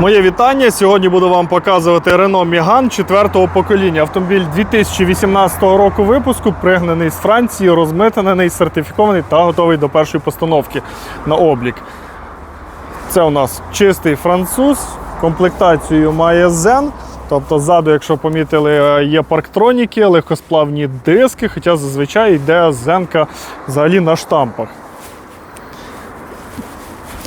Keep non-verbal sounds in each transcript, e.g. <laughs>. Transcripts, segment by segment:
Моє вітання. Сьогодні буду вам показувати Renault Megane 4 покоління. Автомобіль 2018 року випуску, пригнаний з Франції, розмитнений, сертифікований та готовий до першої постановки на облік. Це у нас чистий француз. Комплектацію має Zen. Тобто ззаду, якщо помітили, є парктроніки, легкосплавні диски, хоча зазвичай йде зенка взагалі на штампах.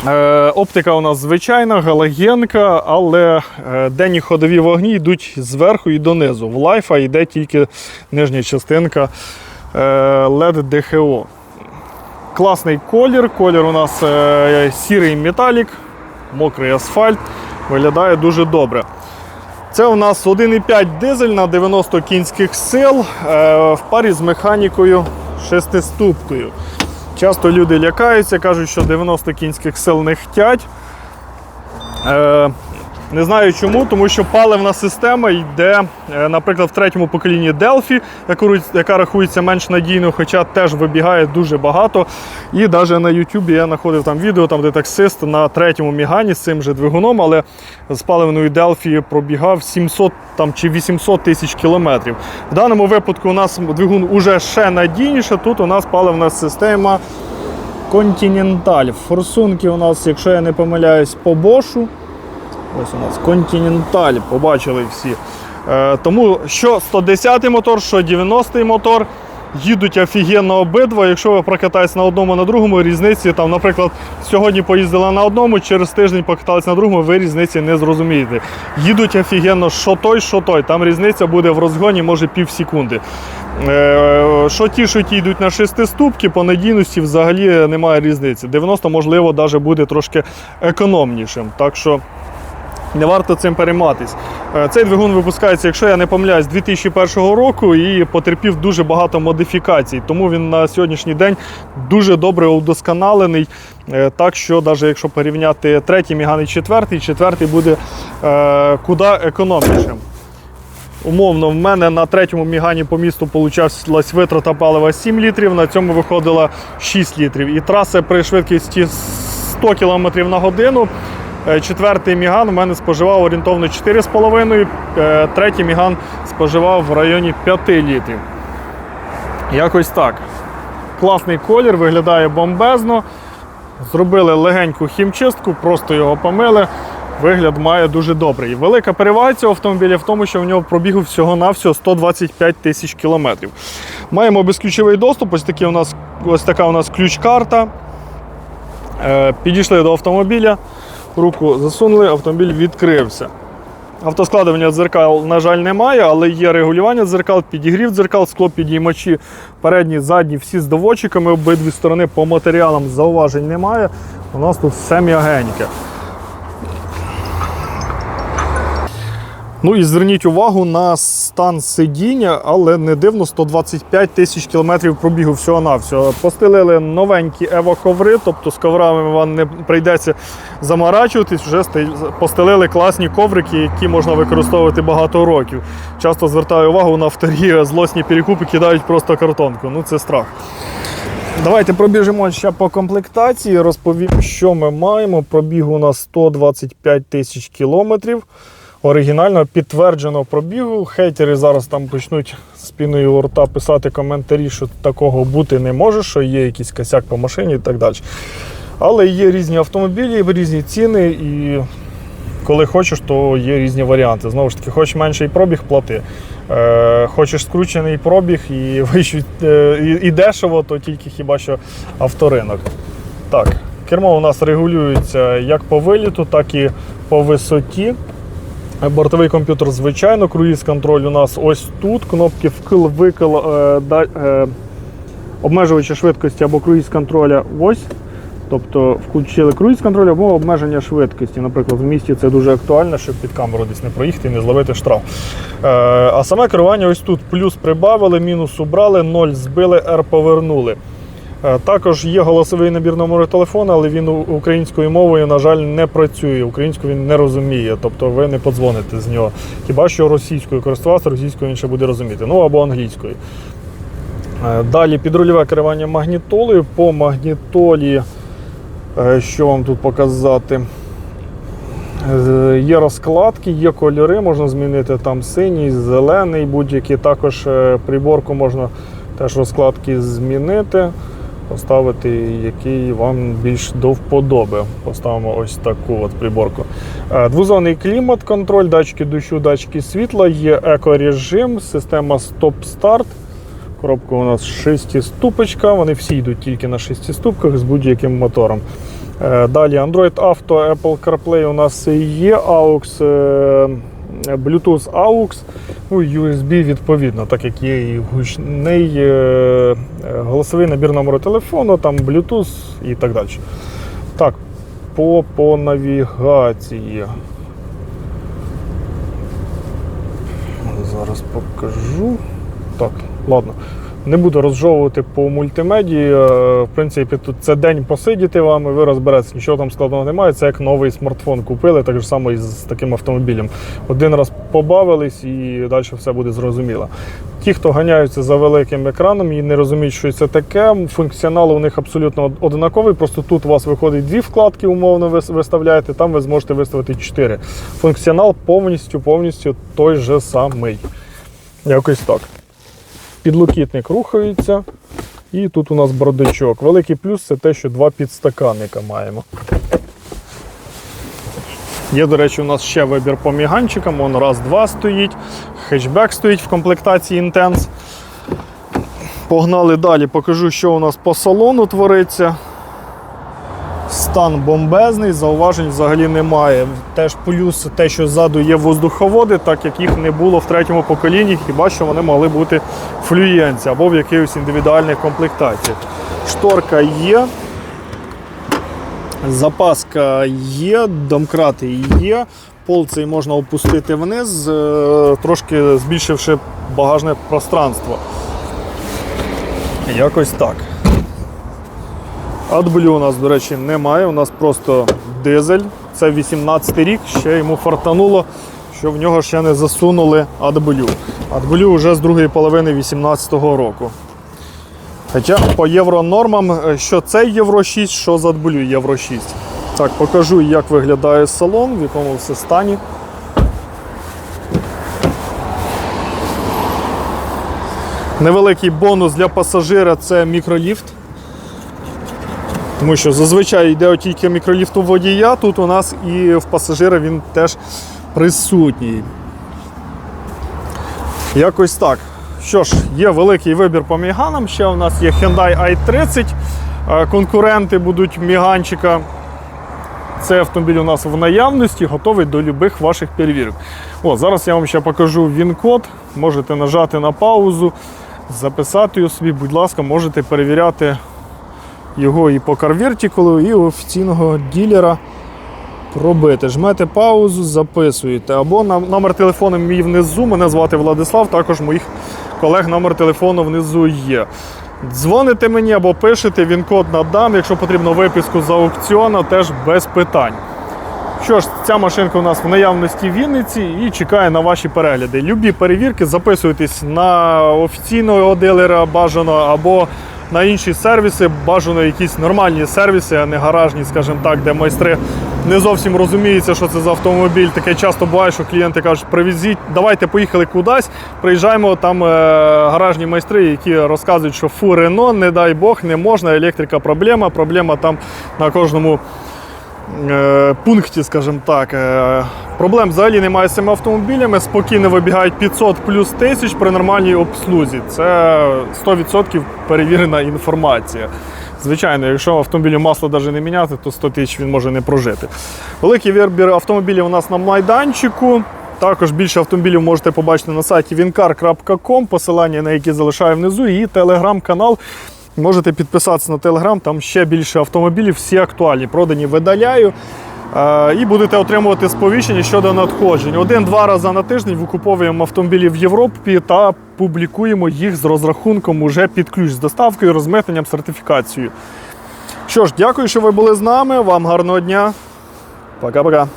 Е, Оптика у нас звичайна, галогенка, але е, денні ходові вогні йдуть зверху і донизу. В лайфа йде тільки нижня частинка е, LED DHO. Класний колір. Колір у нас сірий металік, мокрий асфальт. Виглядає дуже добре. Це у нас 1,5 дизель на 90 кінських сил в парі з механікою шестиступкою. Часто люди лякаються, кажуть, що 90 кінських сил не хтять. Е, не знаю чому, тому що паливна система йде, е, наприклад, в третьому поколінні Delphi, яка рахується менш надійною, хоча теж вибігає дуже багато. І навіть на YouTube я знаходив там відео, там, де таксист на третьому Мігані з цим же двигуном, але з паливною Delphi пробігав 700 там, чи 800 тисяч кілометрів. В даному випадку у нас двигун уже ще надійніше. Тут у нас паливна система Continental. Форсунки у нас, якщо я не помиляюсь, по бошу. Ось у нас Continental, побачили всі. Е, тому що 110-й мотор, що 90-й мотор їдуть офігенно обидва. Якщо ви прокатаєтесь на одному, на другому, різниці, там, наприклад, сьогодні поїздили на одному, через тиждень покатались на другому, ви різниці не зрозумієте. Їдуть офігенно, що той, що той. Там різниця буде в розгоні, може пів секунди. Е, Що ті, що ті йдуть на шестиступки, по надійності взагалі немає різниці. 90, можливо, навіть буде трошки економнішим. Так що не варто цим перейматись. Е, Цей двигун випускається, якщо я не помиляюсь, з 2001 року і потерпів дуже багато модифікацій. Тому він на сьогоднішній день дуже добре удосконалений. Е, Так що, навіть якщо порівняти третій Міган і четвертий, четвертий буде е, куди економнішим. Умовно, в мене на третьому мігані по місту получалась витрата палива 7 літрів, на цьому виходило 6 літрів. І траса при швидкості 100 км на годину. Е, Четвертий міган у мене споживав орієнтовно 4,5, е, третій міган споживав в районі 5 літрів. Якось так. Класний колір, виглядає бомбезно. Зробили легеньку хімчистку, просто його помили. Вигляд має дуже добрий. Велика перевага цього автомобіля в тому, що в нього пробігу всього-навсього 125 тисяч кілометрів. Маємо безключовий доступ, ось, такі у нас, ось така у нас ключ-карта. Е, Підійшли до автомобіля, руку засунули, автомобіль відкрився. Автоскладування дзеркал, на жаль, немає, але є регулювання дзеркал, підігрів дзеркал, склопідіймачі, передні, задні, всі з доводчиками, обидві сторони по матеріалам зауважень немає. У нас тут все м'ягеньке. Ну і зверніть увагу на стан сидіння, але не дивно 125 тисяч кілометрів пробігу всього-навсього. Постелили новенькі ево-коври, тобто з коврами вам не прийдеться заморачуватись, вже постелили класні коврики, які можна використовувати багато років. Часто звертаю увагу на авторі злосні перекупи кидають просто картонку. Ну це страх. Давайте пробіжимо ще по комплектації. Розповім, що ми маємо. Пробігу у нас 125 тисяч кілометрів. Оригінально підтверджено пробігу. Хейтери зараз там почнуть з піною у рта писати коментарі, що такого бути не може, що є якийсь косяк по машині і так далі. Але є різні автомобілі, різні ціни, і коли хочеш, то є різні варіанти. Знову ж таки, хочеш менший пробіг, плати. Е, хочеш скручений пробіг і, <laughs> вищу- е, і дешево, то тільки хіба що авторинок. Так, кермо у нас регулюється як по виліту, так і по висоті. Бортовий комп'ютер, звичайно, круїз контроль у нас ось тут. Кнопки вкл, викл, е, е, обмежувачі швидкості або круїз контроля ось. Тобто включили круїз контроль або обмеження швидкості. Наприклад, в місті це дуже актуально, щоб під камеру десь не проїхати і не зловити штраф. Е, а саме керування ось тут плюс прибавили, мінус убрали, 0 збили, R повернули. Е, Також є голосовий набір номеру телефону, але він українською мовою, на жаль, не працює. Українською він не розуміє, тобто ви не подзвоните з нього. Хіба що російською користуватися, російською він ще буде розуміти. Ну або англійською. Е, Далі підрульове керування магнітолою. По магнітолі, е, що вам тут показати? Є розкладки, є кольори, можна змінити там синій, зелений, будь-який. Також приборку можна теж розкладки змінити, поставити, який вам більш до вподоби. Поставимо ось таку от приборку. Е, Двозонний клімат, контроль, датчики дощу, датчики світла, є екорежим, система стоп-старт. Коробка у нас шестиступочка, вони всі йдуть тільки на шестиступках з будь-яким мотором. Е, Далі Android Auto, Apple CarPlay у нас є, AUX, е, Bluetooth AUX, ну, USB відповідно, так як є і гучний е, е, голосовий набір номеру телефону, там Bluetooth і так далі. Так, по, по навігації. Зараз покажу. Так, ладно. Не буду розжовувати по мультимедії. Е, В принципі, тут це день посидіти вам, і ви розберетеся, нічого там складного немає. Це як новий смартфон купили, так же само і з таким автомобілем. Один раз побавились і далі все буде зрозуміло. Ті, хто ганяються за великим екраном і не розуміють, що це таке, функціонал у них абсолютно однаковий. Просто тут у вас виходить дві вкладки, умовно ви виставляєте, там ви зможете виставити чотири. Функціонал повністю повністю той же самий. Якось так. Підлокітник рухається. І тут у нас бардачок. Великий плюс це те, що два підстаканника маємо. Є, до речі, у нас ще вибір по міганчикам. Вон раз-два стоїть. Хетчбек стоїть в комплектації Intense. Погнали далі, покажу, що у нас по салону твориться. Стан бомбезний, зауважень взагалі немає. Теж плюс те, що ззаду є воздуховоди, так як їх не було в третьому поколінні, хіба що вони могли бути флюєнці або в якихось індивідуальних комплектаціях. Шторка є, запаска є, домкрати є. Пол цей можна опустити вниз, е, трошки збільшивши багажне пространство. Якось так. AdBlue у нас, до речі, немає. У нас просто дизель. Це 18 рік, ще йому фартануло, що в нього ще не засунули AdBlue. AdBlue вже з другої половини 18-го року. Хоча по євронормам, е, що це Євро 6, що з AdBlue Євро 6. Так, покажу, як виглядає салон, в якому все стані. Невеликий бонус для пасажира це мікроліфт. Тому що зазвичай йде тільки мікроліфт у водія, тут у нас і в пасажира він теж присутній. Якось так. Що ж, є великий вибір по міганам. Ще у нас є Hyundai i30. Е, Конкуренти будуть міганчика. Цей автомобіль у нас в наявності, готовий до любих ваших перевірок. О, зараз я вам ще покажу він-код. Можете нажати на паузу, записати його собі, будь ласка, можете перевіряти його і по карвертикулу, і офіційного ділера пробити. Жмете паузу, записуєте. Або номер телефону мій внизу. Мене звати Владислав, також моїх колег номер телефону внизу є. Дзвоните мені або пишете, він код надам. Якщо потрібно виписку з аукціону, теж без питань. Що ж, ця машинка у нас в наявності в Вінниці і чекає на ваші перегляди. Любі перевірки записуйтесь на офіційного дилера бажано або на інші сервіси, бажано якісь нормальні сервіси, а не гаражні, скажімо так, де майстри не зовсім розуміються, що це за автомобіль. Таке часто буває, що клієнти кажуть, привезіть, давайте поїхали кудись. Приїжджаємо там е, гаражні майстри, які розказують, що фу, Рено, не дай Бог, не можна, електрика проблема, проблема там на кожному е, пункті, скажімо так. Проблем взагалі немає з цими автомобілями. Спокійно вибігають 500 плюс тисяч при нормальній обслузі. Це 100% перевірена інформація. Звичайно, якщо автомобілю масло навіть не міняти, то 100 тисяч він може не прожити. Великий вибір автомобілів у нас на майданчику. Також більше автомобілів можете побачити на сайті wincar.com, посилання на які залишаю внизу, і телеграм-канал. Можете підписатися на телеграм, там ще більше автомобілів, всі актуальні. Продані видаляю. Е, І будете отримувати сповіщення щодо надходжень. Один-два рази на тиждень викуповуємо автомобілі в Європі та публікуємо їх з розрахунком уже під ключ з доставкою, розмитненням, сертифікацією. Що ж, дякую, що ви були з нами. Вам гарного дня. Пока-пока.